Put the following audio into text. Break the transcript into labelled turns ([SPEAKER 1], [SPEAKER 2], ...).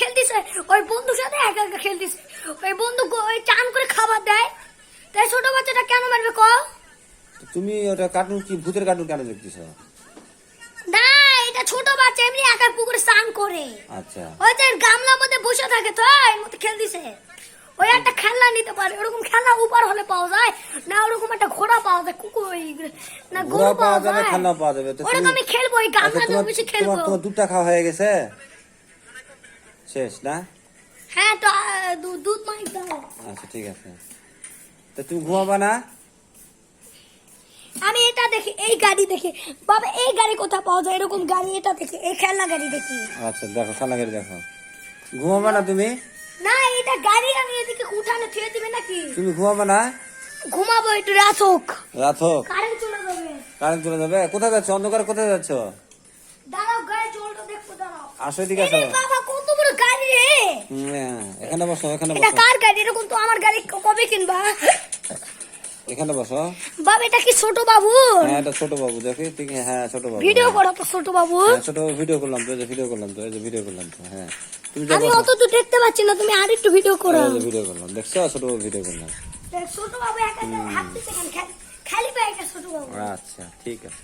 [SPEAKER 1] খেলতেছে। ওই বন্ধুর সাথে একা একা খেলতেছে। ওই বন্ধু ওই চান করে খাবার দেয়। তাই ছোট বাচ্চাটা কেন মারবে ক
[SPEAKER 2] তুমি ওটা কার্টুন কি ভূতের কার্টুন কেন দেখতেছ?
[SPEAKER 1] না এটা ছোট বাচ্চা এমনি একা পুকুরে স্নান করে।
[SPEAKER 2] আচ্ছা।
[SPEAKER 1] ওই যে গামলার মধ্যে বসে থাকে তো এর মধ্যে খেলতেছে। ওই একটা খেলনা নিতে পারে ওরকম খেলনা উপর হলে পাওয়া যায় না ওরকম একটা ঘোড়া পাওয়া যায় কুকুর না পাওয়া
[SPEAKER 2] যাবে খেলনা পাওয়া যাবে। তো
[SPEAKER 1] আমি খেলব ওই
[SPEAKER 2] আচ্ছা
[SPEAKER 1] বেশি খেলব।
[SPEAKER 2] তোমার তোমার দুধটা খাওয়া হয়ে গেছে? শেষ না?
[SPEAKER 1] হ্যাঁ তো দুধ মাই দাও।
[SPEAKER 2] আচ্ছা ঠিক আছে। তো তুমি ঘুমাবা না?
[SPEAKER 1] আমি এটা দেখি এই গাড়ি দেখি। বাবা এই গাড়ি কোথায় পাওয়া যায়? এরকম গাড়ি এটা দেখি এই খেলনা গাড়ি দেখি।
[SPEAKER 2] আচ্ছা দেখো খেলনা গাড়ি দেখো। ঘুমাবা না তুমি?
[SPEAKER 1] না এটা গাড়ি আমি এদিকে উঠানে থুয়ে দিবে নাকি?
[SPEAKER 2] তুমি ঘুমাবা না?
[SPEAKER 1] ঘুমাবো একটু রাত হোক।
[SPEAKER 2] রাত হোক।
[SPEAKER 1] কারেন্ট চলে যাবে।
[SPEAKER 2] কারেন্ট চলে যাবে? কোথায় যাচ্ছ? অন্ধকার কোথায় যাচ্ছ?
[SPEAKER 1] দাঁড়াও গাড়ি জলটা দেখব দাঁড়াও।
[SPEAKER 2] আসো এদিকে আসো।
[SPEAKER 1] বাবা কত বড় গাড়ি রে!
[SPEAKER 2] হ্যাঁ, এখানে বসো এখানে
[SPEAKER 1] এটা কার গাড়ি? এরকম তো আমার গাড়ি কবে কিনবা?
[SPEAKER 2] এখানে বসো।
[SPEAKER 1] বাবা এটা কি ছোট বাবু
[SPEAKER 2] হ্যাঁ এটা ছোট বাবু দেখি ঠিক হ্যাঁ ছোট বাবু
[SPEAKER 1] ভিডিও করো তো ছোট বাবু।
[SPEAKER 2] হ্যাঁ, ছোট বাবু ভিডিও করলাম তো এই যে ভিডিও করলাম তো এই যে ভিডিও করলাম তো হ্যাঁ। তুমি
[SPEAKER 1] আমি অত তো দেখতে পাচ্ছি না তুমি আর একটু ভিডিও করো।
[SPEAKER 2] ভিডিও করলাম দেখছ? ছোট বাবু ভিডিও করলাম।
[SPEAKER 1] দেখ, ছোট বাবু একা হাত দিতে? খালি- পায়ে একটা ছোট বাবু
[SPEAKER 2] আচ্ছা ঠিক আছে